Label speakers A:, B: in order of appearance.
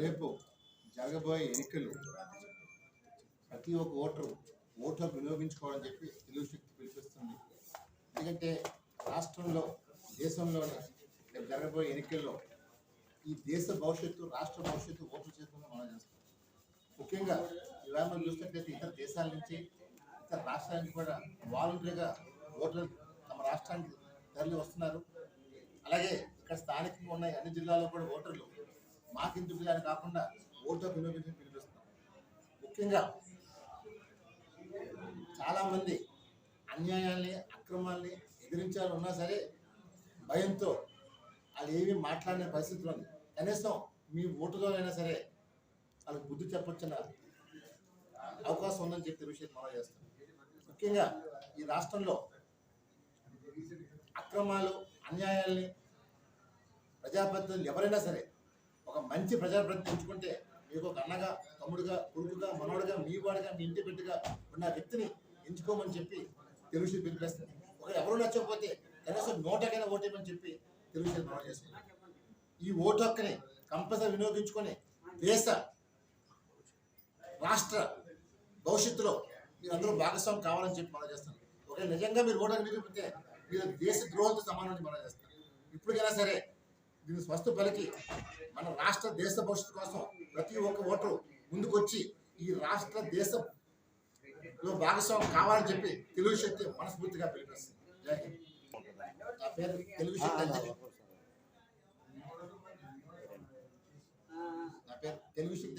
A: రేపు జరగబోయే ఎన్నికలు ప్రతి ఒక్క ఓటరు ఓటర్ వినియోగించుకోవాలని చెప్పి తెలుగు శక్తి పిలిపిస్తుంది. ఎందుకంటే రాష్ట్రంలో దేశంలోని రేపు జరగబోయే ఎన్నికల్లో ఈ దేశ భవిష్యత్తు రాష్ట్ర భవిష్యత్తు ఓటర్ చేతుల్లో మనం చేస్తాం. ముఖ్యంగా ఇవాళ మనం చూసినట్లయితే ఇతర దేశాల నుంచి ఇతర రాష్ట్రానికి కూడా వాలంటరీగా ఓటర్లు తమ రాష్ట్రానికి తరలి వస్తున్నారు అలాగే ఇక్కడ స్థానికంగా ఉన్న అన్ని జిల్లాల్లో కూడా ఓటర్లు మాకిందుకు అని కాకుండా ఓటు వినియోగించి పిలిపిస్తున్నాం. ముఖ్యంగా చాలామంది అన్యాయాల్ని అక్రమాల్ని ఎదిరించాలని ఉన్నా సరే భయంతో వాళ్ళు ఏమీ మాట్లాడిన పరిస్థితులు ఉంది కనీసం మీ ఓటులోనైనా సరే వాళ్ళకి బుద్ధి చెప్పొచ్చిన అవకాశం ఉందని చెప్పే విషయం మనం చేస్తాం. ముఖ్యంగా ఈ రాష్ట్రంలో అక్రమాలు అన్యాయాల్ని ప్రజాప్రతినిధులు ఎవరైనా సరే ఒక మంచి ప్రజాప్రతినిధి ఎంచుకుంటే మీకు ఒక అన్నగా తమ్ముడుగా కొడుకుగా మనవడుగా మీ వాడుగా మీ ఇంటి బిడ్డగా ఉన్న వ్యక్తిని ఎంచుకోమని చెప్పి తెలుగు పిలిపిస్తుంది. ఒక ఎవరు నచ్చకపోతే కనీసం నోటకైనా ఓటేమని చెప్పి తెలుగు మనం చేస్తుంది. ఈ ఓటు హక్కుని కంపల్సరీ వినియోగించుకొని దేశ రాష్ట్ర భవిష్యత్తులో మీరందరూ భాగస్వామి కావాలని చెప్పి మనం చేస్తాను ఒకవేళ నిజంగా మీరు ఓటర్ నిరూపితే మీరు దేశ ద్రోహంతో సమానం మనం చేస్తారు. ఇప్పటికైనా సరే దీన్ని స్వస్థ పలికి మన రాష్ట్ర దేశ భవిష్యత్తు కోసం ప్రతి ఒక్క ఓటరు ముందుకొచ్చి ఈ రాష్ట్ర దేశంలో భాగస్వామి కావాలని చెప్పి తెలుగు శక్తి మనస్ఫూర్తిగా పిలిపిస్తుంది జై హింద్. నా పేరు తెలుగు శక్తి నా పేరు తెలుగు శక్తి